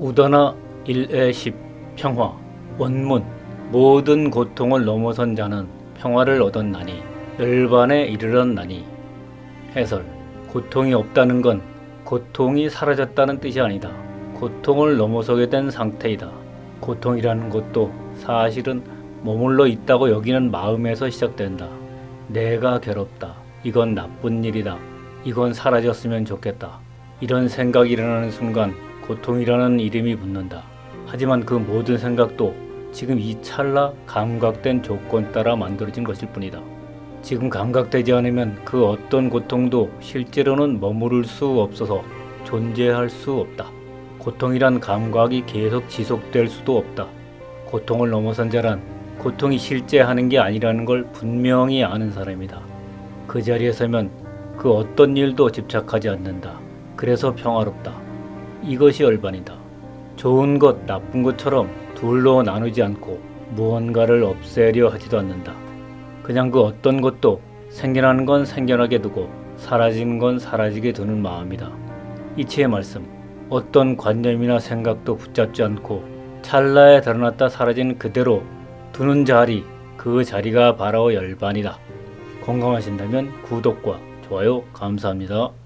우다나 1에 10 평화 원문 모든 고통을 넘어선 자는 평화를 얻었나니 열반에 이르렀나니 해설 고통이 없다는 건 고통이 사라졌다는 뜻이 아니다. 고통을 넘어서게 된 상태이다. 고통이라는 것도 사실은 머물러 있다고 여기는 마음에서 시작된다. 내가 괴롭다. 이건 나쁜 일이다. 이건 사라졌으면 좋겠다. 이런 생각이 일어나는 순간 고통이라는 이름이 붙는다. 하지만 그 모든 생각도 지금 이 찰나 감각된 조건 따라 만들어진 것일 뿐이다. 지금 감각되지 않으면 그 어떤 고통도 실제로는 머무를 수 없어서 존재할 수 없다. 고통이란 감각이 계속 지속될 수도 없다. 고통을 넘어선 자란 고통이 실제 하는 게 아니라는 걸 분명히 아는 사람이다. 그 자리에 서면 그 어떤 일도 집착하지 않는다. 그래서 평화롭다. 이것이 열반이다. 좋은 것, 나쁜 것처럼 둘로 나누지 않고 무언가를 없애려 하지도 않는다. 그냥 그 어떤 것도 생겨나는 건 생겨나게 두고 사라지는 건 사라지게 두는 마음이다. 이치의 말씀. 어떤 관념이나 생각도 붙잡지 않고 찰나에 드러났다 사라진 그대로 두는 자리, 그 자리가 바로 열반이다. 공감하신다면 구독과 좋아요 감사합니다.